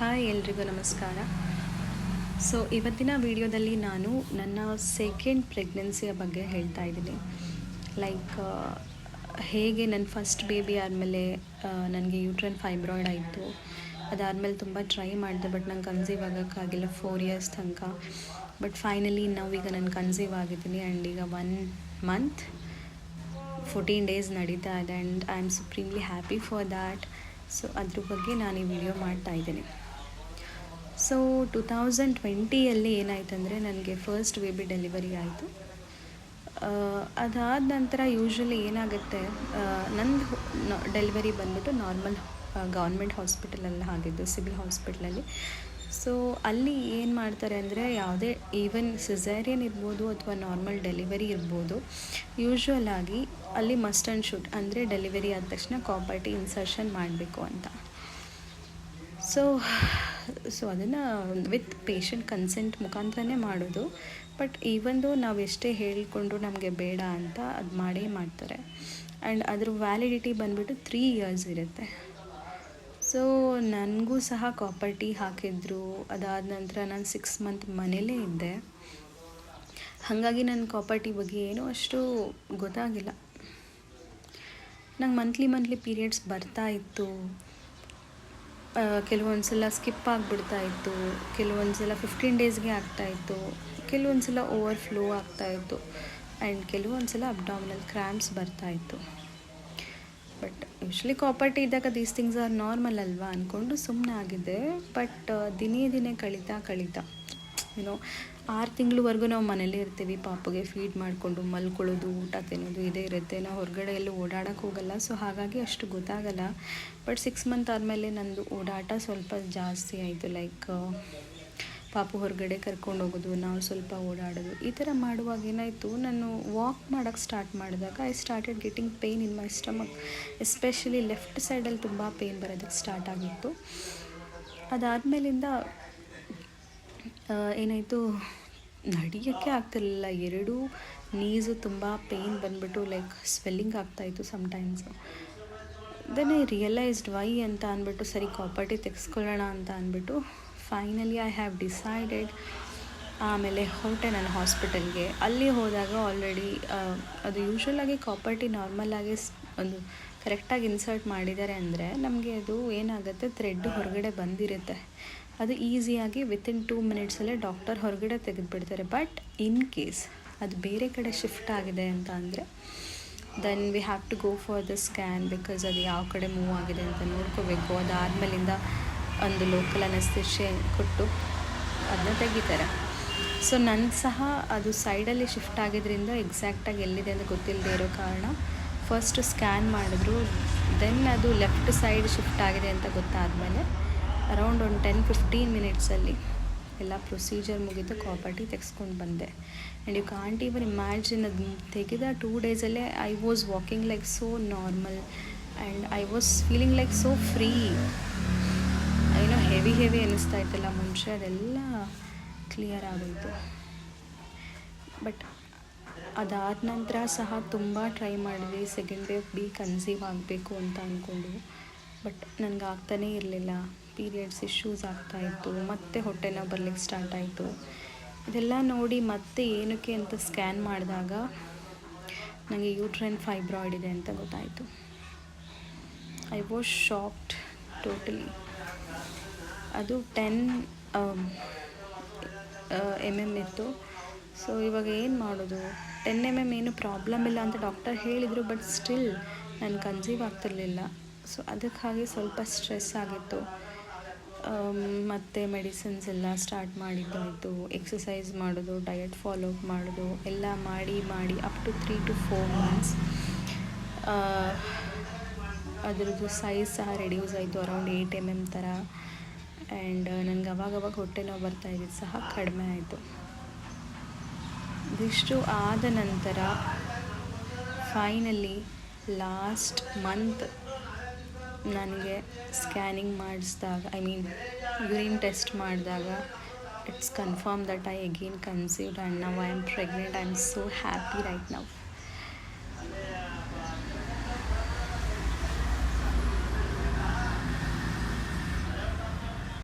Hi ಎಲ್ರಿಗೂ ನಮಸ್ಕಾರ. So ಇವತ್ತಿನ ವಿಡಿಯೋದಲ್ಲಿ ನಾನು ನನ್ನ ಸೆಕೆಂಡ್ ಪ್ರೆಗ್ನೆನ್ಸಿಯ ಬಗ್ಗೆ ಹೇಳ್ತಾ ಇದ್ದೀನಿ. ಲೈಕ್ ಹೇಗೆ ನನ್ನ ಫಸ್ಟ್ ಬೇಬಿ ಆದಮೇಲೆ ನನಗೆ ಯೂಟ್ರನ್ ಫೈಬ್ರಾಯ್ಡ್ ಆಯಿತು. ಅದಾದಮೇಲೆ ತುಂಬ ಟ್ರೈ ಮಾಡಿದೆ ಬಟ್ ನಂಗೆ ಕನ್ಸೀವ್ ಆಗೋಕ್ಕಾಗಿಲ್ಲ ಫೋರ್ ಇಯರ್ಸ್ ತನಕ. ಬಟ್ ಫೈನಲಿ ನಾವೀಗ ನಾನು ಕನ್ಸೀವ್ ಆಗಿದ್ದೀನಿ ಆ್ಯಂಡ್ ಈಗ ಒನ್ ಮಂತ್ ಫೋರ್ಟೀನ್ ಡೇಸ್ ನಡೀತಾ ಇದೆ and I am supremely happy for that so ಅದ್ರ ಬಗ್ಗೆ ನಾನು ಈ ವಿಡಿಯೋ ಮಾಡ್ತಾ ಇದ್ದೀನಿ. ಸೊ ಟು ತೌಸಂಡ್ ಟ್ವೆಂಟಿಯಲ್ಲಿ ಏನಾಯ್ತಂದರೆ ನನಗೆ ಫಸ್ಟ್ ಬೇಬಿ ಡೆಲಿವರಿ ಆಯಿತು. ಅದಾದ ನಂತರ ಯೂಶ್ವಲಿ ಏನಾಗುತ್ತೆ ನಂದು ಡೆಲಿವರಿ ಬಂದ್ಬಿಟ್ಟು ನಾರ್ಮಲ್ ಗೌರ್ಮೆಂಟ್ ಹಾಸ್ಪಿಟಲಲ್ಲಿ ಆಗಿದ್ದು ಸಿವಿಲ್ ಹಾಸ್ಪಿಟ್ಲಲ್ಲಿ ಸೊ ಅಲ್ಲಿ ಏನು ಮಾಡ್ತಾರೆ ಅಂದರೆ ಯಾವುದೇ ಈವನ್ ಸಿಸೇರಿಯನ್ ಇರ್ಬೋದು ಅಥವಾ ನಾರ್ಮಲ್ ಡೆಲಿವರಿ ಇರ್ಬೋದು ಯೂಶ್ವಲ್ ಆಗಿ ಅಲ್ಲಿ ಮಸ್ಟ್ ಆ್ಯಂಡ್ ಶುಡ್ ಅಂದರೆ ಡೆಲಿವರಿ ಆದ ತಕ್ಷಣ ಕಾಪರ್ಟಿ ಇನ್ಸರ್ಷನ್ ಮಾಡಬೇಕು ಅಂತ. ಸೊ ಸೊ ಅದನ್ನು ವಿತ್ ಪೇಷಂಟ್ ಕನ್ಸೆಂಟ್ ಮುಖಾಂತರನೇ ಮಾಡೋದು. ಬಟ್ ಈವನ್ ನಾವು ಎಷ್ಟೇ ಹೇಳಿಕೊಂಡ್ರು ನಮಗೆ ಬೇಡ ಅಂತ ಅದು ಮಾಡೇ ಮಾಡ್ತಾರೆ. ಆ್ಯಂಡ್ ಅದ್ರ ವ್ಯಾಲಿಡಿಟಿ ಬಂದುಬಿಟ್ಟು ತ್ರೀ ಇಯರ್ಸ್ ಇರುತ್ತೆ. ಸೊ ನನಗೂ ಸಹ ಕಾಪರ್ಟಿ ಹಾಕಿದ್ರು. ಅದಾದ ನಂತರ ನಾನು ಸಿಕ್ಸ್ ಮಂತ್ ಮನೇಲೇ ಇದ್ದೆ. ಹಾಗಾಗಿ ನನ್ನ ಕಾಪರ್ಟಿ ಬಗ್ಗೆ ಏನೂ ಅಷ್ಟು ಗೊತ್ತಾಗಿಲ್ಲ. ನಂಗೆ ಮಂತ್ಲಿ ಮಂತ್ಲಿ ಪೀರಿಯಡ್ಸ್ ಬರ್ತಾ ಇತ್ತು. ಕೆಲವೊಂದು ಸಲ ಸ್ಕಿಪ್ ಆಗಿಬಿಡ್ತಾ ಇತ್ತು ಕೆಲವೊಂದು ಸಲ ಫಿಫ್ಟೀನ್ ಡೇಸ್ಗೆ ಆಗ್ತಾಯಿತ್ತು ಕೆಲವೊಂದು ಸಲ ಓವರ್ ಫ್ಲೋ ಆಗ್ತಾಯಿತ್ತು ಆ್ಯಂಡ್ ಕೆಲವೊಂದ್ಸಲ ಅಬ್ಡಾಮಿನಲ್ ಕ್ರ್ಯಾಂಪ್ಸ್ ಬರ್ತಾಯಿತ್ತು ಬಟ್ ಯೂಶ್ವಲಿ ಕಾಪರ್ಟಿ ಇದ್ದಾಗ ದೀಸ್ ಥಿಂಗ್ಸ್ ಆರ್ ನಾರ್ಮಲ್ ಅಲ್ವಾ ಅಂದ್ಕೊಂಡು ಸುಮ್ಮನೆ ಆಗಿದೆ ಬಟ್ ದಿನೇ ದಿನೇ ಕಳೀತಾ ಕಳೀತಾ ಏನೋ ಆರು ತಿಂಗಳವರೆಗೂ ನಾವು ಮನೇಲೇ ಇರ್ತೀವಿ. ಪಾಪಗೆ ಫೀಡ್ ಮಾಡಿಕೊಂಡು ಮಲ್ಕೊಳ್ಳೋದು, ಊಟ ತಿನ್ನೋದು ಇದೇ ಇರುತ್ತೆ. ನಾವು ಹೊರಗಡೆ ಎಲ್ಲೂ ಓಡಾಡೋಕ್ಕೆ ಹೋಗಲ್ಲ. ಸೊ ಹಾಗಾಗಿ ಅಷ್ಟು ಗೊತ್ತಾಗಲ್ಲ. ಬಟ್ ಸಿಕ್ಸ್ ಮಂತ್ ಆದಮೇಲೆ ನಂದು ಓಡಾಟ ಸ್ವಲ್ಪ ಜಾಸ್ತಿ ಆಯಿತು. ಲೈಕ್ ಪಾಪು ಹೊರಗಡೆ ಕರ್ಕೊಂಡು ಹೋಗೋದು, ನಾವು ಸ್ವಲ್ಪ ಓಡಾಡೋದು. ಈ ಥರ ಮಾಡುವಾಗ ಏನಾಯಿತು, ನಾನು ವಾಕ್ ಮಾಡೋಕ್ಕೆ ಸ್ಟಾರ್ಟ್ ಮಾಡಿದಾಗ I started getting pain in my stomach especially left ಸೈಡಲ್ಲಿ ತುಂಬ ಪೇಯ್ನ್ ಬರೋದಕ್ಕೆ ಸ್ಟಾರ್ಟ್ ಆಗಿತ್ತು. ಅದಾದಮೇಲಿಂದ ಏನಾಯಿತು ನಡೆಯೋಕ್ಕೆ ಆಗ್ತಿರಲಿಲ್ಲ. ಎರಡೂ ನೀಸು ತುಂಬ ಪೇಯ್ನ್ ಬಂದುಬಿಟ್ಟು ಲೈಕ್ ಸ್ವೆಲ್ಲಿಂಗ್ ಆಗ್ತಾಯಿತ್ತು sometimes then I realised why ಅಂತ ಅಂದ್ಬಿಟ್ಟು, ಸರಿ ಕಾಪರ್ಟಿ ತೆಗೆಸ್ಕೊಳ್ಳೋಣ ಅಂತ ಅಂದ್ಬಿಟ್ಟು ಫೈನಲಿ ಐ ಹ್ಯಾವ್ ಡಿಸೈಡೆಡ್ ಆಮೇಲೆ ಹೊರಟೆ ನಾನು ಹಾಸ್ಪಿಟಲ್ಗೆ ಅಲ್ಲಿ ಹೋದಾಗ ಆಲ್ರೆಡಿ ಅದು ಯೂಶ್ವಲಾಗಿ ಕಾಪರ್ಟಿ ನಾರ್ಮಲಾಗಿ ಒಂದು ಕರೆಕ್ಟಾಗಿ ಇನ್ಸರ್ಟ್ ಮಾಡಿದ್ದಾರೆ ಅಂದರೆ, ನಮಗೆ ಅದು ಏನಾಗುತ್ತೆ ಥ್ರೆಡ್ ಹೊರಗಡೆ ಬಂದಿರುತ್ತೆ. ಅದು ಈಸಿಯಾಗಿ ವಿತಿನ್ ಟೂ ಮಿನಿಟ್ಸಲ್ಲೇ ಡಾಕ್ಟರ್ ಹೊರಗಡೆ ತೆಗೆದುಬಿಡ್ತಾರೆ. ಬಟ್ ಇನ್ ಕೇಸ್ ಅದು ಬೇರೆ ಕಡೆ ಶಿಫ್ಟ್ ಆಗಿದೆ ಅಂತ ಅಂದರೆ then we have to go for the scan because ಅದು ಯಾವ ಕಡೆ ಮೂವ್ ಆಗಿದೆ ಅಂತ ನೋಡ್ಕೋಬೇಕು. ಅದಾದಮೇಲಿಂದ ಒಂದು ಲೋಕಲ್ ಅನಸ್ತಿಷೆ ಕೊಟ್ಟು ಅದನ್ನ ತೆಗಿತಾರೆ. ಸೊ ನನ್ನ ಸಹ ಅದು ಸೈಡಲ್ಲಿ ಶಿಫ್ಟ್ ಆಗಿದ್ದರಿಂದ ಎಕ್ಸಾಕ್ಟಾಗಿ ಎಲ್ಲಿದೆ ಅಂತ ಗೊತ್ತಿಲ್ಲದೆ ಇರೋ ಕಾರಣ ಫಸ್ಟ್ ಸ್ಕ್ಯಾನ್ ಮಾಡಿದ್ರು ದೆನ್ ಅದು ಲೆಫ್ಟ್ ಸೈಡ್ ಶಿಫ್ಟ್ ಆಗಿದೆ ಅಂತ ಗೊತ್ತಾದಮೇಲೆ ಅರೌಂಡ್ ಒಂದು ಟೆನ್ ಫಿಫ್ಟೀನ್ ಮಿನಿಟ್ಸಲ್ಲಿ ಎಲ್ಲ ಪ್ರೊಸೀಜರ್ ಮುಗಿದು ಕಾಪರ್ಟಿ ತೆಗೆಸ್ಕೊಂಡು ಬಂದೆ. And you can't even imagine ಅದು ತೆಗೆದ two ಡೇಸಲ್ಲೇ I was walking like so normal and I was feeling like so free ಏನೋ ಹೆವಿ ಹೆವಿ ಅನ್ನಿಸ್ತಾ ಇತ್ತಲ್ಲ ಮುಂಚೆ ಅದೆಲ್ಲ ಕ್ಲಿಯರ್ ಆಗೋಯಿತು. ಬಟ್ ಅದಾದ ನಂತರ ಸಹ ತುಂಬ ಟ್ರೈ ಮಾಡಿದ್ವಿ ಸೆಕೆಂಡ್ ಡೇ ಬಿ ಕನ್ಸೀವ್ ಆಗಬೇಕು ಅಂತ ಅಂದ್ಕೊಂಡು ಬಟ್ ನನಗೆ ಆಗ್ತಾನೇ ಇರಲಿಲ್ಲ. ಪೀರಿಯಡ್ಸ್ ಇಶ್ಯೂಸ್ ಆಗ್ತಾಯಿತ್ತು ಮತ್ತೆ ಹೊಟ್ಟೆ ನೋವು ಬರ್ಲಿಕ್ಕೆ ಸ್ಟಾರ್ಟ್ ಆಯಿತು. ಇದೆಲ್ಲ ನೋಡಿ ಮತ್ತೆ ಏನಕ್ಕೆ ಅಂತ ಸ್ಕ್ಯಾನ್ ಮಾಡಿದಾಗ ನನಗೆ ಯೂಟ್ರೈನ್ ಫೈಬ್ರಾಯ್ಡ್ ಇದೆ ಅಂತ ಗೊತ್ತಾಯಿತು. ಐ ವಾಸ್ ಶಾಕ್ಡ್ ಟೋಟಲಿ ಅದು ಟೆನ್ ಎಂ ಎಂ ಇತ್ತು. ಸೊ ಇವಾಗ ಏನು ಮಾಡೋದು? ಟೆನ್ ಎಂ ಎಂ ಏನು ಪ್ರಾಬ್ಲಮ್ ಇಲ್ಲ ಅಂತ ಡಾಕ್ಟರ್ ಹೇಳಿದರು ಬಟ್ ಸ್ಟಿಲ್ ನಾನು ಕನ್ಸೀವ್ ಆಗ್ತಿರ್ಲಿಲ್ಲ. ಸೊ ಅದಕ್ಕಾಗಿ ಸ್ವಲ್ಪ ಸ್ಟ್ರೆಸ್ ಆಗಿತ್ತು. ಮತ್ತು ಮೆಡಿಸಿನ್ಸ್ ಎಲ್ಲ ಸ್ಟಾರ್ಟ್ ಮಾಡಿದ್ದಾಯಿತು ಎಕ್ಸಸೈಸ್ ಮಾಡೋದು ಡಯಟ್ ಫಾಲೋ ಅಪ್ ಮಾಡೋದು, ಎಲ್ಲ ಮಾಡಿ ಮಾಡಿ up to three to four months ಅದರದ್ದು ಸೈಜ್ ಸಹ ರೆಡ್ಯೂಸ್ ಆಯಿತು ಅರೌಂಡ್ ಏಯ್ಟ್ ಎಂ ಎಂ ಥರ ಆ್ಯಂಡ್ ನನಗೆ ಅವಾಗವಾಗ ಹೊಟ್ಟೆ ನೋವು ಬರ್ತಾ ಇದ್ದಿದ್ದು ಸಹ ಕಡಿಮೆ ಆಯಿತು. ಇದಿಷ್ಟು ಆದ ನಂತರ ಫೈನಲಿ ಲಾಸ್ಟ್ ಮಂತ್ ನನಗೆ ಸ್ಕ್ಯಾನಿಂಗ್ ಮಾಡಿಸಿದಾಗ ಐ ಮೀನ್ ಯೂರಿನ್ ಟೆಸ್ಟ್ ಮಾಡಿದಾಗ it's confirm that I again conceived and ನಾವು I am pregnant I am so happy right ನಾವು